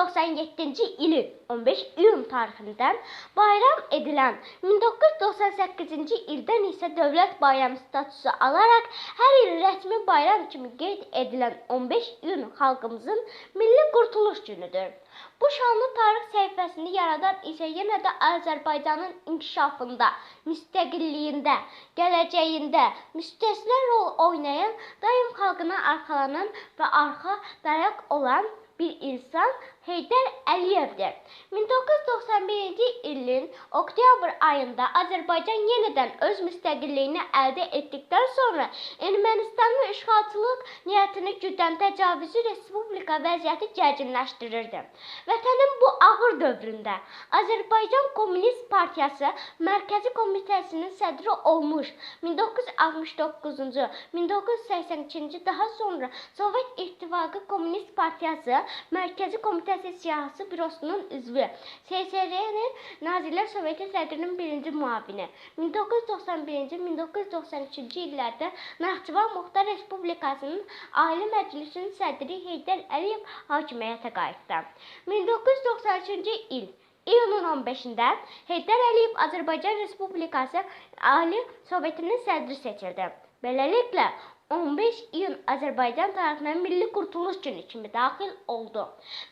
1997-ci ilin 15 iyun tarixindən bayram edilən 1998-ci ildən isə dövlət bayramı statusu alaraq hər il rəsmi bayram kimi qeyd edilən 15 iyun xalqımızın milli qurtuluş günüdür. Bu şanlı tarix səhifəsini yaradan isə yenə də Azərbaycanın inkişafında, müstəqilliyində, gələcəyində müstəsna rol oynayan, daim xalqına arxalanan və arxa dayaq olan bir insan Heydər Əliyevdir. 1991-ci ilin oktyabr ayında Azərbaycan yenidən öz müstəqilliyini əldə etdikdən sonra Ermənistanın işğalçılıq niyyətini güdən təcavüzü respublika vəziyyəti gərginləşdirirdi. Vətənin bu ağır dövründə Azərbaycan Kommunist Partiyası Mərkəzi Komitəsinin sədri olmuş 1969-cu, 1982-ci, daha sonra Sovet İttifaqı Kommunist Partiyası Mərkəzi Komitəsi Siyasi Bürosunun üzvü, SSR-nin Nazirlər Soveti sədrinin birinci müavini. 1991-1993-cü illərdə Naxçıvan Muxtar Respublikasının Ali Məclisinin sədri Heydər Əliyev hakimiyyətə qayıtdı. 1993-cü il İyunun 15-də Heydər Əliyev Azərbaycan Respublikası Ali Sovetinin sədri seçildi. Beləliklə 15 iyun Azərbaycan tarixinə Milli Qurtuluş Günü kimi daxil oldu.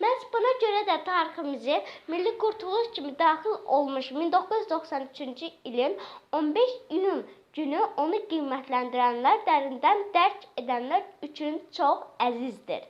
Məhz buna görə də tariximizi Milli Qurtuluş kimi daxil olmuş 1993-cü ilin 15 iyun günü onu qiymətləndirənlər dərindən dərk edənlər üçün çox əzizdir.